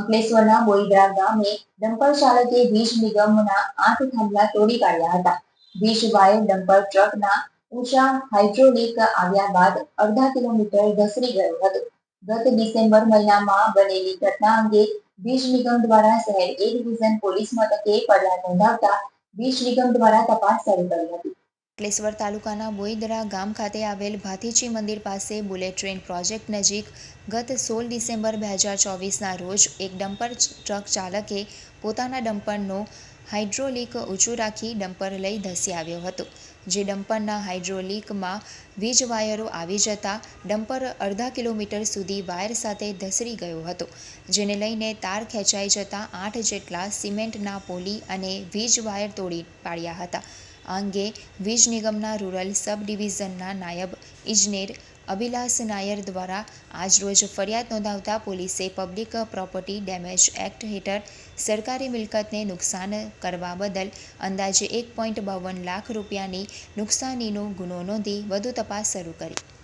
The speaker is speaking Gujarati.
અંકલેશ્વરના બોઈદરા ગામે ડમ્પર વીજ નિગમના આઠ થાંભલા તોડી પાડ્યા હતા. વીજ વાયર ડમ્પર ટ્રકના ઉષા હાઇડ્રોલિક આવ્યા બાદ અડધા કિલોમીટર ઘસરી ગયો હતો. ગત ડિસેમ્બર મહિનામાં બનેલી ઘટના અંગે વીજ નિગમ દ્વારા શહેર એ ડિવિઝન પોલીસ મથકે પગલાં નોંધાવતા વીજ નિગમ દ્વારા તપાસ શરૂ કરી હતી. અંકલેશ્વર તાલુકાના બોઈદરા ગામ ખાતે આવેલ ભાથીચી મંદિર પાસે બુલેટ ટ્રેન પ્રોજેક્ટ નજીક ગત સોળ ડિસેમ્બર બે હજાર ચોવીસના રોજ એક ડમ્પર ટ્રક ચાલકે પોતાના ડમ્પરનો હાઇડ્રોલિક ઊંચું રાખી ડમ્પર લઈ ધસી આવ્યો હતો. જે ડમ્પરના હાઇડ્રોલિકમાં વીજ વાયરો આવી જતા ડમ્પર અડધા કિલોમીટર સુધી વાયર સાથે ધસરી ગયો હતો, જેને લઈને તાર ખેંચાઈ જતા આઠ જેટલા સિમેન્ટના પોલી અને વીજ વાયર તોડી પાડ્યા હતા. આ અંગે વીજ નિગમના રૂરલ સબ ડિવિઝનના નાયબ ઇજનેર અભિલાષ નાયર દ્વારા આજરોજ ફરિયાદ નોંધાવતા પોલીસે પબ્લિક પ્રોપર્ટી ડેમેજ એક્ટ હેઠળ સરકારી મિલકતને નુકસાન કરવા બદલ અંદાજે એક પોઈન્ટ બાવન લાખ રૂપિયાની નુકસાનીનો ગુનો નોંધી વધુ તપાસ શરૂ કરી.